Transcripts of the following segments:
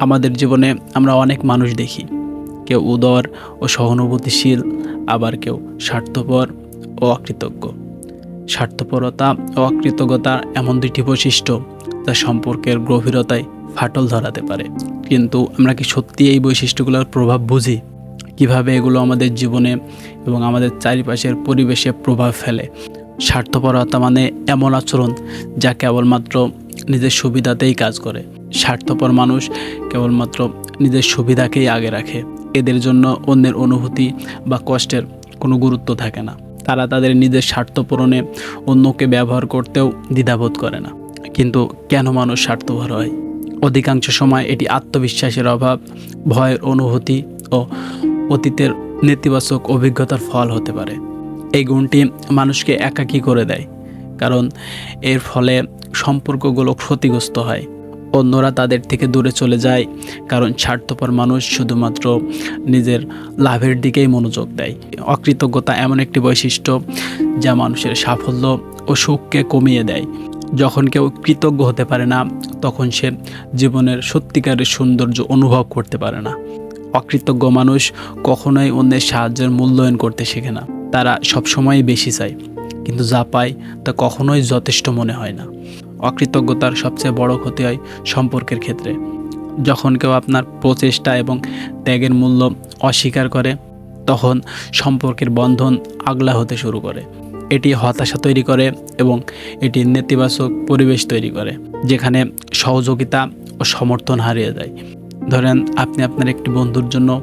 আমাদের জীবনে আমরা অনেক মানুষ দেখি। কেউ উদর ও সহানুভূতিশীল, আবার কেউ স্বার্থপর ও অকৃতজ্ঞ। স্বার্থপরতা ও অকৃতজ্ঞতা এমন দুটি বৈশিষ্ট্য যা সম্পর্কের গভীরতায় ফাটল ধরাতে পারে। কিন্তু আমরা কি সত্যি এই বৈশিষ্ট্যগুলোর প্রভাব বুঝি? কীভাবে এগুলো আমাদের জীবনে এবং আমাদের চারিপাশের পরিবেশে প্রভাব ফেলে? স্বার্থপরতা মানে এমন আচরণ যা কেবলমাত্র নিজের সুবিধাতেই কাজ করে। স্বার্থপর মানুষ কেবলমাত্র নিজের সুবিধাকেই আগে রাখে। এদের জন্য অন্যের অনুভূতি বা কষ্টের কোনো গুরুত্ব থাকে না। তারা তাদের নিজের স্বার্থ পূরণে অন্যকে ব্যবহার করতেও দ্বিধাবোধ করে না। কিন্তু কেন মানুষ স্বার্থপর হয়? অধিকাংশ সময় এটি আত্মবিশ্বাসের অভাব, ভয়ের অনুভূতি ও অতীতের নেতিবাচক অভিজ্ঞতার ফল হতে পারে। এই গুণটি মানুষকে একাকী করে দেয়, কারণ এর ফলে সম্পর্কগুলো ক্ষতিগ্রস্ত হয়। অন্যরা তাদের থেকে দূরে চলে যায়, কারণ স্বার্থপর মানুষ শুধুমাত্র নিজের লাভের দিকেই মনোযোগ দেয়। অকৃতজ্ঞতা এমন একটি বৈশিষ্ট্য যা মানুষের সাফল্য ও সুখকে কমিয়ে দেয়। যখন কেউ কৃতজ্ঞ হতে পারে না, তখন সে জীবনের সত্যিকারের সৌন্দর্য অনুভব করতে পারে না। অকৃতজ্ঞ মানুষ কখনোই অন্যের সাহায্যের মূল্যায়ন করতে শেখে না। তারা সবসময়ই বেশি চায়, কিন্তু যা পায় তা কখনোই যথেষ্ট মনে হয় না। অকৃতজ্ঞতার সবচেয়ে বড় ক্ষতি হয় সম্পর্কের ক্ষেত্রে। যখন কেউ আপনার প্রচেষ্টা এবং ত্যাগের মূল্য অস্বীকার করে, তখন সম্পর্কের বন্ধন আগলা হতে শুরু করে। এটি হতাশা তৈরি করে এবং এটি নেতিবাচক পরিবেশ তৈরি করে, যেখানে সহযোগিতা ও সমর্থন হারিয়ে যায়। ধরেন, আপনি আপনার একটি বন্ধুর জন্য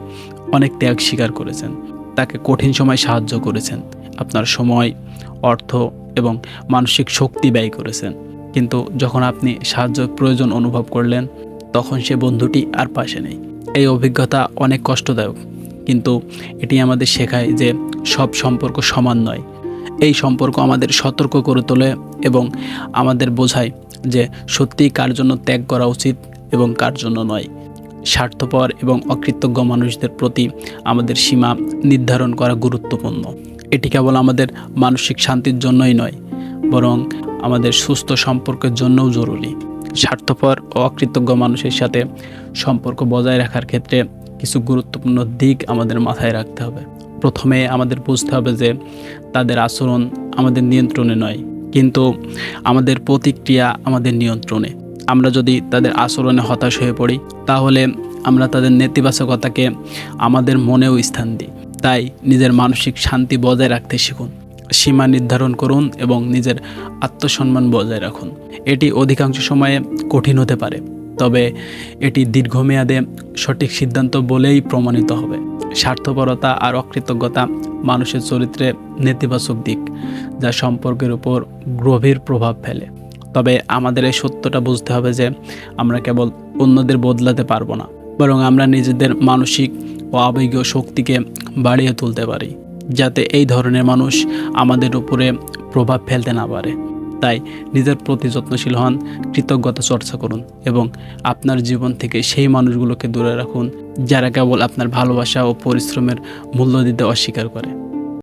অনেক ত্যাগ স্বীকার করেছেন। তাকে কঠিন সময় সাহায্য করেছেন। আপনার সময়, অর্থ এবং মানসিক শক্তি ব্যয় করেছেন। কিন্তু যখন আপনি সাহায্য প্রয়োজন অনুভব করলেন, তখন সে বন্ধুটি আর পাশে নেই। এই অভিজ্ঞতা অনেক কষ্টদায়ক। কিন্তু এটি আমাদের শেখায় যে সব সম্পর্ক সমান নয়। এই সম্পর্ক আমাদের সতর্ক করে তোলে এবং আমাদের বোঝায় যে সত্যিই কার জন্য ত্যাগ করা উচিত এবং কার জন্য নয়। স্বার্থপর এবং অকৃতজ্ঞ মানুষদের প্রতি আমাদের সীমা নির্ধারণ করা গুরুত্বপূর্ণ। এটি কেবল আমাদের মানসিক শান্তির জন্যই নয় বরং আমাদের সুস্থ সম্পর্কের জন্যও জরুরি। স্বার্থপর ও অকৃতজ্ঞ মানুষের সাথে সম্পর্ক বজায় রাখার ক্ষেত্রে কিছু গুরুত্বপূর্ণ দিক আমাদের মাথায় রাখতে হবে। প্রথমে আমাদের বুঝতে হবে যে তাদের আচরণ আমাদের নিয়ন্ত্রণে নয়, কিন্তু আমাদের প্রতিক্রিয়া আমাদের নিয়ন্ত্রণে। আমরা যদি তাদের আচরণে হতাশ হয়ে পড়ি, তাহলে আমরা তাদের নেতিবাচকতাকে আমাদের মনেও স্থান দিই। তাই নিজের মানসিক শান্তি বজায় রাখতে শিখুন। সীমা নির্ধারণ করুন এবং নিজের আত্মসম্মান বজায় রাখুন। এটি অধিকাংশ সময়ে কঠিন হতে পারে, তবে এটি দীর্ঘমেয়াদে সঠিক সিদ্ধান্ত বলেই প্রমাণিত হবে। স্বার্থপরতা আর অকৃতজ্ঞতা মানুষের চরিত্রে নেতিবাচক দিক, যা সম্পর্কের উপর গভীর প্রভাব ফেলে। তবে আমাদের এই সত্যটা বুঝতে হবে যে আমরা কেবল অন্যদের বদলাতে পারব না, বরং আমরা নিজেদের মানসিক ও আবেগীয় শক্তিকে বাড়িয়ে তুলতে পারি। যাতে এই ধরনের মানুষ আমাদের উপরে প্রভাব ফেলতে না পারে। তাই নিজের প্রতি যত্নশীল হন, কৃতজ্ঞতা চর্চা করুন এবং আপনার জীবন থেকে সেই মানুষগুলোকে দূরে রাখুন যারা কেবল আপনার ভালোবাসা ও পরিশ্রমের মূল্য দিতে অস্বীকার করে।